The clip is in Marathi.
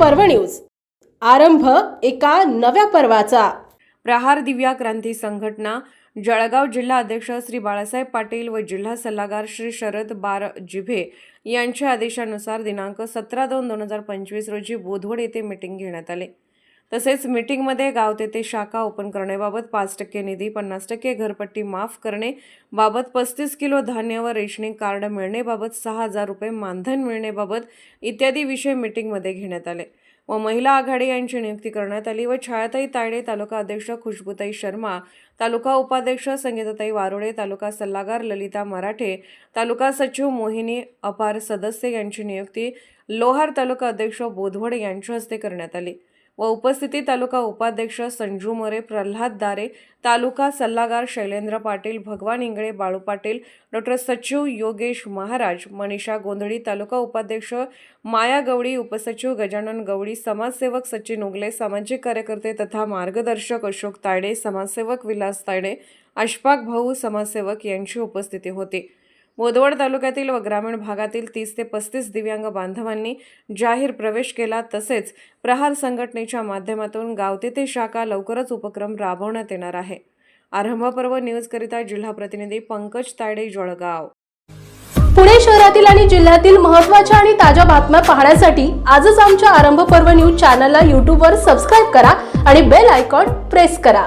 पर्व न्यूज. आरंभ एका नव्या पर्वाचा. प्रहार दिव्या क्रांती संघटना जळगाव जिल्हा अध्यक्ष श्री बाळासाहेब पाटील व जिल्हा सल्लागार श्री शरद बार जिभे यांच्या आदेशानुसार दिनांक सतरा दोन दोन हजार पंचवीस रोजी बोधवड येथे मीटिंग घेण्यात आले. तसेच मीटिंगमध्ये गाव तेथे शाखा ओपन करण्याबाबत पाच टक्के निधी पन्नास टक्के घरपट्टी माफ करणे बाबत पस्तीस किलो धान्य व रेशनिंग कार्ड मिळणेबाबत सहा हजार रुपये मानधन मिळणेबाबत इत्यादी विषय मीटिंगमध्ये घेण्यात आले. व महिला आघाडी यांची नियुक्ती करण्यात आली व छायाताई तायडे तालुका अध्यक्ष खुशबुताई शर्मा तालुका उपाध्यक्ष संगीताताई वारोडे तालुका सल्लागार ललिता मराठे तालुका सचिव मोहिनी अपार सदस्य यांची नियुक्ती लोहार तालुका अध्यक्ष बोधवड यांच्या हस्ते करण्यात आली. व उपस्थिती तालुका उपाध्यक्ष संजू मोरे प्रल्हाद दारे तालुका सल्लागार शैलेंद्र पाटील भगवान इंगळे बाळू पाटील डॉक्टर सचिव योगेश महाराज मनीषा गोंधळी तालुका उपाध्यक्ष माया गवडी उपसचिव गजानन गवडी समाजसेवक सचिन उगले सामाजिक कार्यकर्ते तथा मार्गदर्शक अशोक तायडे समाजसेवक विलास तायडे अशफाक भाऊ समाजसेवक यांची उपस्थिती होती. मोदवड तालुक्यातील व ग्रामीण भागातील तीस ते पस्तीस दिव्यांग बांधवांनी जाहीर प्रवेश केला. तसेच प्रहार संघटनेच्या माध्यमातून गाव तेथे शाखा लवकरच उपक्रम राबवण्यात येणार आहे. आरंभपर्व न्यूजकरिता जिल्हा प्रतिनिधी पंकज तायडे जळगाव. पुणे शहरातील आणि जिल्ह्यातील महत्त्वाच्या आणि ताज्या बातम्या पाहण्यासाठी आजच आमच्या आरंभ पर्व न्यूज चॅनलला यूट्यूबवर सबस्क्राईब करा आणि बेल आयकॉन प्रेस करा.